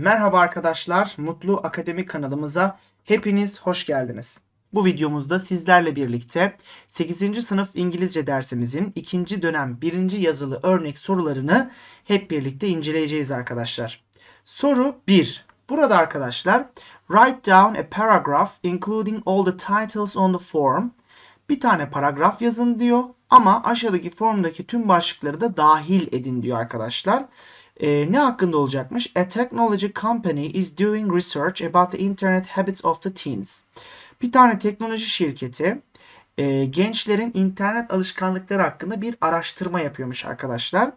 Merhaba arkadaşlar, Mutlu Akademi kanalımıza hepiniz hoş geldiniz. Bu videomuzda sizlerle birlikte 8. sınıf İngilizce dersimizin 2. dönem 1. yazılı örnek sorularını hep birlikte inceleyeceğiz arkadaşlar. Soru 1. Burada arkadaşlar write down a paragraph including all the titles on the form. Bir tane paragraf yazın diyor ama aşağıdaki formdaki tüm başlıkları da dahil edin diyor arkadaşlar. Ee, ne hakkında olacakmış? A technology company is doing research about the internet habits of the teens. Bir tane teknoloji şirketi e, gençlerin internet alışkanlıkları hakkında bir araştırma yapıyormuş arkadaşlar.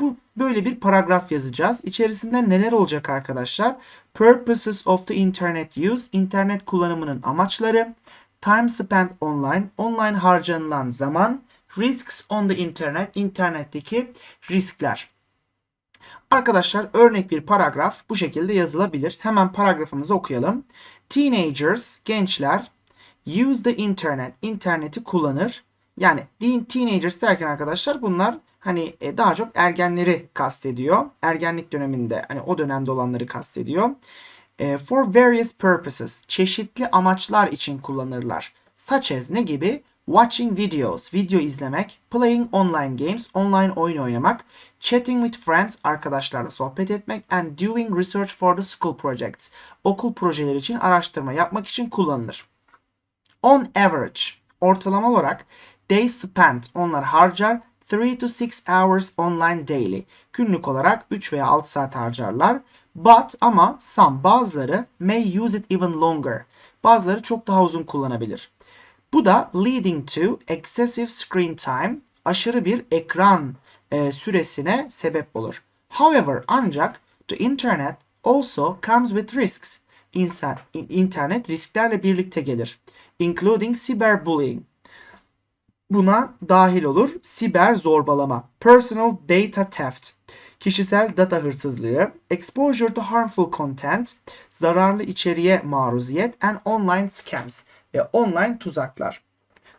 Bu böyle bir paragraf yazacağız. İçerisinde neler olacak arkadaşlar? Purposes of the internet use, internet kullanımının amaçları, time spent online, online harcanılan zaman, risks on the internet, internetteki riskler. Arkadaşlar örnek bir paragraf bu şekilde yazılabilir. Hemen paragrafımızı okuyalım. Teenagers, gençler use the internet, interneti kullanır. Yani teenagers derken arkadaşlar bunlar hani e, daha çok ergenleri kastediyor. Ergenlik döneminde hani o dönemde olanları kastediyor. E, for various purposes, çeşitli amaçlar için kullanırlar. Such as ne gibi? Watching videos, video izlemek, playing online games, online oyun oynamak, chatting with friends, arkadaşlarla sohbet etmek, and doing research for the school projects, okul projeleri için araştırma yapmak için kullanılır. On average, ortalama olarak they spend, onlar harcar 3 to 6 hours online daily. Günlük olarak 3 veya 6 saat harcarlar. But ama some bazıları may use it even longer. Bazıları çok daha uzun kullanabilir. Bu da leading to excessive screen time, aşırı bir ekran e, süresine sebep olur. However, ancak the internet also comes with risks. İnsan, internet risklerle birlikte gelir. Including cyberbullying. Buna dahil olur siber zorbalama, personal data theft, kişisel data hırsızlığı, exposure to harmful content, zararlı içeriğe maruziyet and online scams ve online tuzaklar.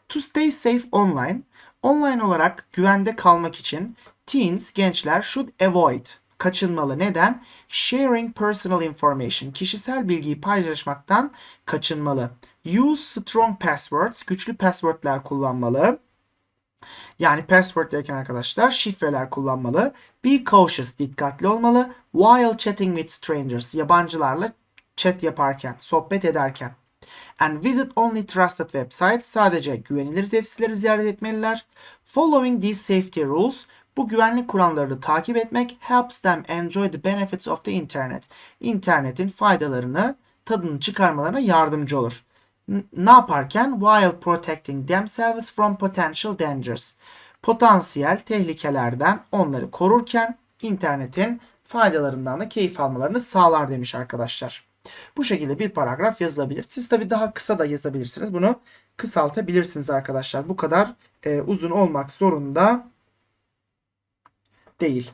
To stay safe online, online olarak güvende kalmak için teens, gençler should avoid, kaçınmalı. Neden? Sharing personal information, kişisel bilgiyi paylaşmaktan kaçınmalı. Use strong passwords, güçlü passwordler kullanmalı. Yani password derken arkadaşlar şifreler kullanmalı. Be cautious, dikkatli olmalı. While chatting with strangers, yabancılarla chat yaparken, sohbet ederken. And visit only trusted websites, sadece güvenilir web siteleri ziyaret etmeliler. Following these safety rules, bu güvenlik kurallarını takip etmek helps them enjoy the benefits of the internet. İnternetin faydalarını, tadını çıkarmalarına yardımcı olur ne yaparken while protecting themselves from potential dangers. Potansiyel tehlikelerden onları korurken internetin faydalarından da keyif almalarını sağlar demiş arkadaşlar. Bu şekilde bir paragraf yazılabilir. Siz tabi daha kısa da yazabilirsiniz. Bunu kısaltabilirsiniz arkadaşlar. Bu kadar e, uzun olmak zorunda değil.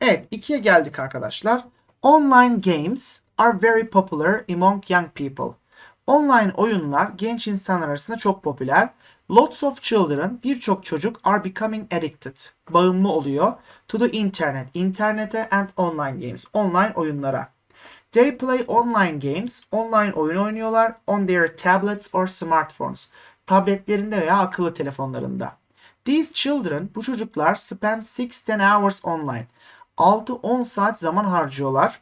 Evet ikiye geldik arkadaşlar. Online games are very popular among young people. Online oyunlar genç insanlar arasında çok popüler. Lots of children, birçok çocuk are becoming addicted, bağımlı oluyor to the internet, internete and online games, online oyunlara. They play online games, online oyun oynuyorlar on their tablets or smartphones, tabletlerinde veya akıllı telefonlarında. These children, bu çocuklar spend 6-10 hours online. 6-10 saat zaman harcıyorlar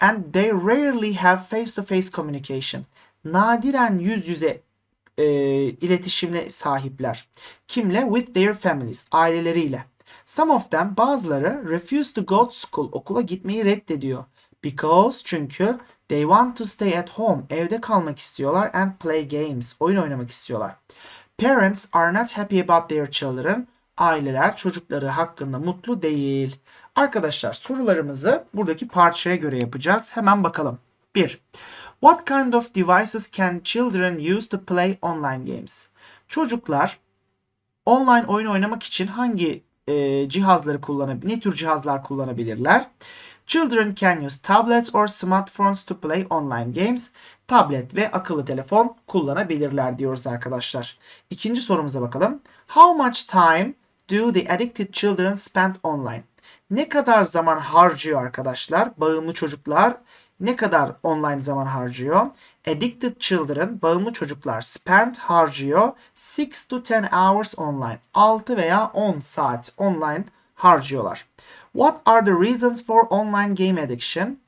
and they rarely have face-to-face communication. Nadiren yüz yüze e, iletişimle sahipler. Kimle? With their families, aileleriyle. Some of them, bazıları refuse to go to school, okula gitmeyi reddediyor. Because, çünkü they want to stay at home, evde kalmak istiyorlar and play games, oyun oynamak istiyorlar. Parents are not happy about their children, aileler çocukları hakkında mutlu değil. Arkadaşlar sorularımızı buradaki parçaya göre yapacağız. Hemen bakalım. 1. What kind of devices can children use to play online games? Çocuklar online oyun oynamak için hangi e, cihazları kullanabilir, ne tür cihazlar kullanabilirler? Children can use tablets or smartphones to play online games. Tablet ve akıllı telefon kullanabilirler diyoruz arkadaşlar. İkinci sorumuza bakalım. How much time do the addicted children spend online? ne kadar zaman harcıyor arkadaşlar? Bağımlı çocuklar ne kadar online zaman harcıyor? Addicted children, bağımlı çocuklar spend harcıyor 6 to 10 hours online. 6 veya 10 saat online harcıyorlar. What are the reasons for online game addiction?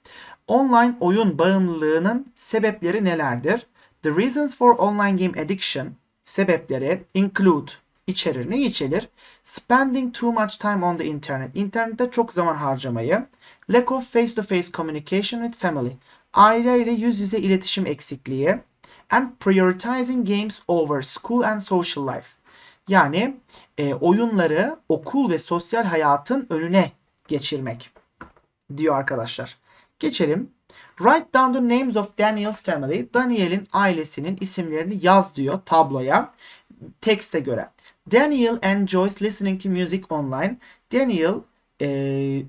Online oyun bağımlılığının sebepleri nelerdir? The reasons for online game addiction sebepleri include içerir. Ne içerir? Spending too much time on the internet. İnternette çok zaman harcamayı. Lack of face-to-face communication with family. Aile ile yüz yüze iletişim eksikliği. And prioritizing games over school and social life. Yani e, oyunları okul ve sosyal hayatın önüne geçirmek diyor arkadaşlar. Geçelim. Write down the names of Daniel's family. Daniel'in ailesinin isimlerini yaz diyor tabloya. Tekste göre. Daniel enjoys listening to music online. Daniel e,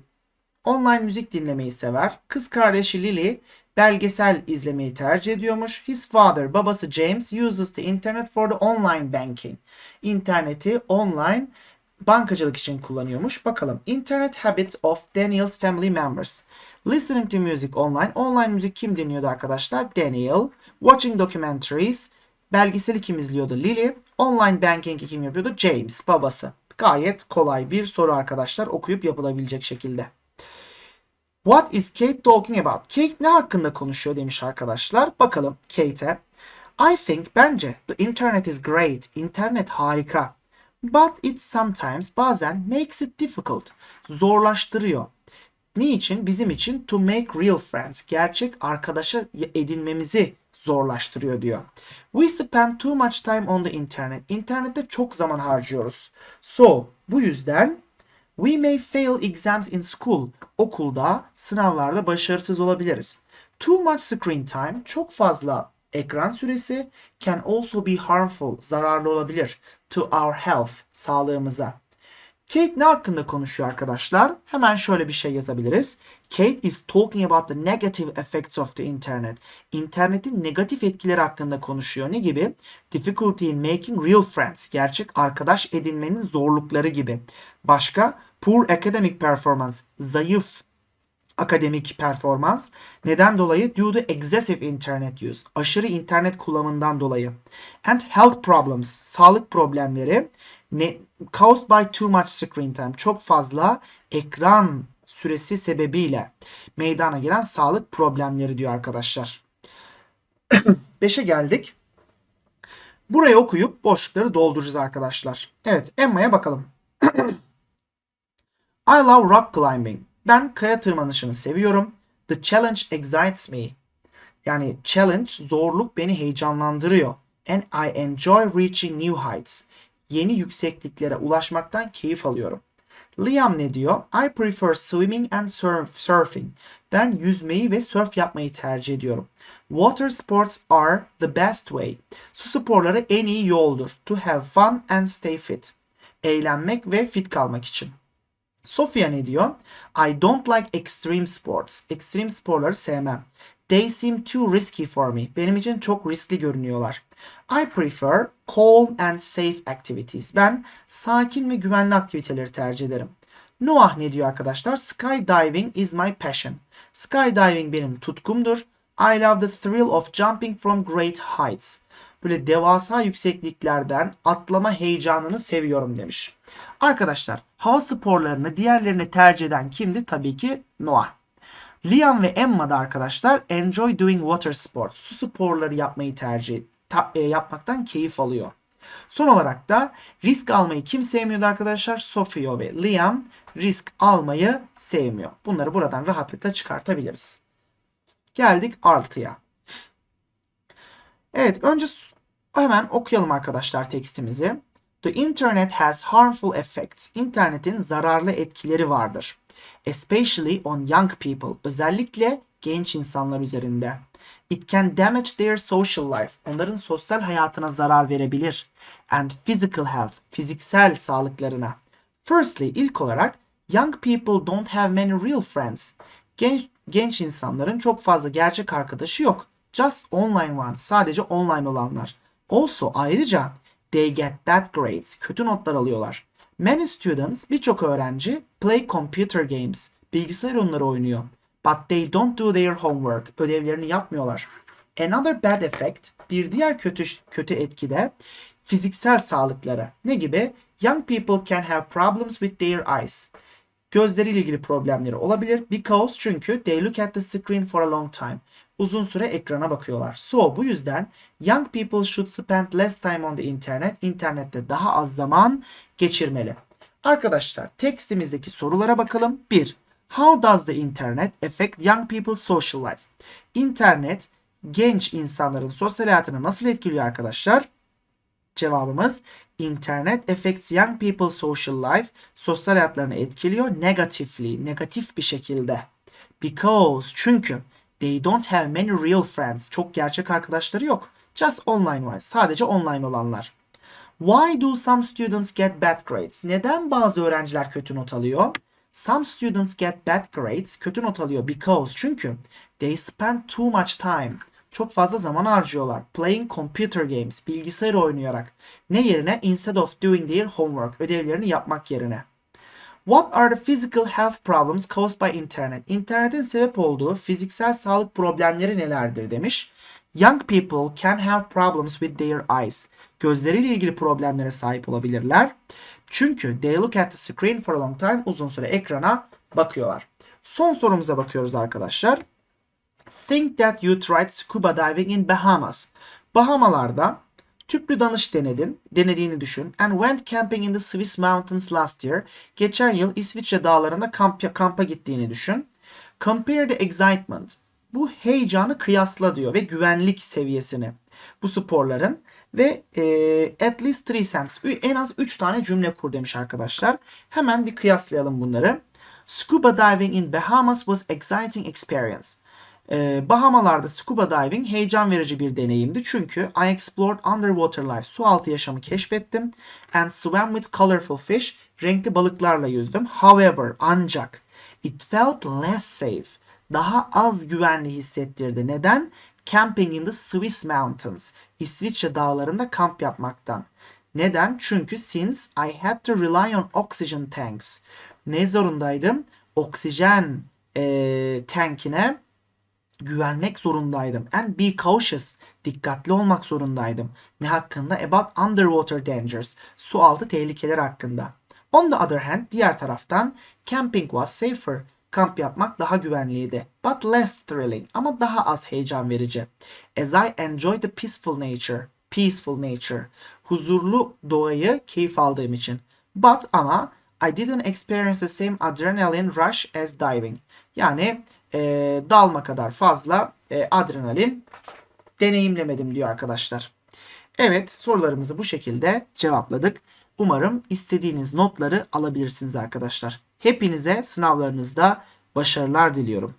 online müzik dinlemeyi sever. Kız kardeşi Lily belgesel izlemeyi tercih ediyormuş. His father, babası James uses the internet for the online banking. İnterneti online bankacılık için kullanıyormuş. Bakalım. Internet habits of Daniel's family members. Listening to music online. Online müzik kim dinliyordu arkadaşlar? Daniel. Watching documentaries. Belgeseli kim izliyordu? Lily. Online banking'i kim yapıyordu? James, babası. Gayet kolay bir soru arkadaşlar. Okuyup yapılabilecek şekilde. What is Kate talking about? Kate ne hakkında konuşuyor demiş arkadaşlar. Bakalım Kate'e. I think bence the internet is great. İnternet harika. But it sometimes bazen makes it difficult. Zorlaştırıyor. Niçin? Bizim için to make real friends. Gerçek arkadaşa edinmemizi zorlaştırıyor diyor. We spend too much time on the internet. İnternette çok zaman harcıyoruz. So, bu yüzden we may fail exams in school. Okulda, sınavlarda başarısız olabiliriz. Too much screen time, çok fazla ekran süresi can also be harmful, zararlı olabilir to our health, sağlığımıza. Kate ne hakkında konuşuyor arkadaşlar? Hemen şöyle bir şey yazabiliriz. Kate is talking about the negative effects of the internet. İnternetin negatif etkileri hakkında konuşuyor. Ne gibi? Difficulty in making real friends. Gerçek arkadaş edinmenin zorlukları gibi. Başka? Poor academic performance. Zayıf akademik performans. Neden dolayı? Due to excessive internet use. Aşırı internet kullanımından dolayı. And health problems. Sağlık problemleri. Ne, caused by too much screen time. Çok fazla ekran süresi sebebiyle meydana gelen sağlık problemleri diyor arkadaşlar. 5'e geldik. Burayı okuyup boşlukları dolduracağız arkadaşlar. Evet Emma'ya bakalım. I love rock climbing. Ben kaya tırmanışını seviyorum. The challenge excites me. Yani challenge, zorluk beni heyecanlandırıyor. And I enjoy reaching new heights. Yeni yüksekliklere ulaşmaktan keyif alıyorum. Liam ne diyor? I prefer swimming and surf, surfing. Ben yüzmeyi ve surf yapmayı tercih ediyorum. Water sports are the best way. Su sporları en iyi yoldur. To have fun and stay fit. Eğlenmek ve fit kalmak için. Sofia ne diyor? I don't like extreme sports. Extreme sporları sevmem. They seem too risky for me. Benim için çok riskli görünüyorlar. I prefer calm and safe activities. Ben sakin ve güvenli aktiviteleri tercih ederim. Noah ne diyor arkadaşlar? Skydiving is my passion. Skydiving benim tutkumdur. I love the thrill of jumping from great heights. Böyle devasa yüksekliklerden atlama heyecanını seviyorum demiş. Arkadaşlar hava sporlarını diğerlerine tercih eden kimdi? Tabii ki Noah. Liam ve Emma da arkadaşlar enjoy doing water sports. Su sporları yapmayı tercih ta, e, yapmaktan keyif alıyor. Son olarak da risk almayı kim sevmiyordu arkadaşlar? Sofia ve Liam risk almayı sevmiyor. Bunları buradan rahatlıkla çıkartabiliriz. Geldik artıya. Evet önce hemen okuyalım arkadaşlar tekstimizi. The internet has harmful effects. İnternetin zararlı etkileri vardır. Especially on young people. Özellikle genç insanlar üzerinde. It can damage their social life. Onların sosyal hayatına zarar verebilir. And physical health. Fiziksel sağlıklarına. Firstly, ilk olarak young people don't have many real friends. Genç, genç insanların çok fazla gerçek arkadaşı yok. Just online ones. Sadece online olanlar. Also ayrıca they get bad grades. Kötü notlar alıyorlar. Many students, birçok öğrenci play computer games, bilgisayar oyunları oynuyor. But they don't do their homework, ödevlerini yapmıyorlar. Another bad effect, bir diğer kötü kötü etki de fiziksel sağlıkları. Ne gibi? Young people can have problems with their eyes. Gözleriyle ilgili problemleri olabilir. Because çünkü they look at the screen for a long time. Uzun süre ekrana bakıyorlar. So bu yüzden young people should spend less time on the internet. İnternette daha az zaman geçirmeli. Arkadaşlar tekstimizdeki sorulara bakalım. 1. How does the internet affect young people's social life? İnternet genç insanların sosyal hayatını nasıl etkiliyor arkadaşlar? Cevabımız internet affects young people's social life sosyal hayatlarını etkiliyor negatively, negatif bir şekilde. Because çünkü they don't have many real friends. Çok gerçek arkadaşları yok. Just online ones. Sadece online olanlar. Why do some students get bad grades? Neden bazı öğrenciler kötü not alıyor? Some students get bad grades. Kötü not alıyor because çünkü they spend too much time. Çok fazla zaman harcıyorlar. Playing computer games. Bilgisayar oynayarak. Ne yerine? Instead of doing their homework. Ödevlerini yapmak yerine. What are the physical health problems caused by internet? İnternetin sebep olduğu fiziksel sağlık problemleri nelerdir demiş. Young people can have problems with their eyes. Gözleriyle ilgili problemlere sahip olabilirler. Çünkü they look at the screen for a long time. Uzun süre ekrana bakıyorlar. Son sorumuza bakıyoruz arkadaşlar. Think that you tried scuba diving in Bahamas. Bahamalarda tüplü dalış denedin, denediğini düşün. And went camping in the Swiss mountains last year. Geçen yıl İsviçre dağlarında kamp, kampa gittiğini düşün. Compare the excitement. Bu heyecanı kıyasla diyor ve güvenlik seviyesini. Bu sporların ve e, at least three cents en az 3 tane cümle kur demiş arkadaşlar. Hemen bir kıyaslayalım bunları. Scuba diving in Bahamas was exciting experience. Ee, Bahamalarda scuba diving heyecan verici bir deneyimdi çünkü I explored underwater life, su altı yaşamı keşfettim and swam with colorful fish, renkli balıklarla yüzdüm. However, ancak it felt less safe, daha az güvenli hissettirdi. Neden? Camping in the Swiss mountains, İsviçre dağlarında kamp yapmaktan. Neden? Çünkü since I had to rely on oxygen tanks. Ne zorundaydım? Oksijen e, tankine güvenmek zorundaydım. And be cautious. Dikkatli olmak zorundaydım. Ne hakkında? About underwater dangers. Su altı tehlikeler hakkında. On the other hand, diğer taraftan camping was safer. Kamp yapmak daha güvenliydi. But less thrilling. Ama daha az heyecan verici. As I enjoy the peaceful nature. Peaceful nature. Huzurlu doğayı keyif aldığım için. But ama I didn't experience the same adrenaline rush as diving. Yani e, dalma kadar fazla e, adrenalin deneyimlemedim diyor arkadaşlar. Evet sorularımızı bu şekilde cevapladık. Umarım istediğiniz notları alabilirsiniz arkadaşlar. Hepinize sınavlarınızda başarılar diliyorum.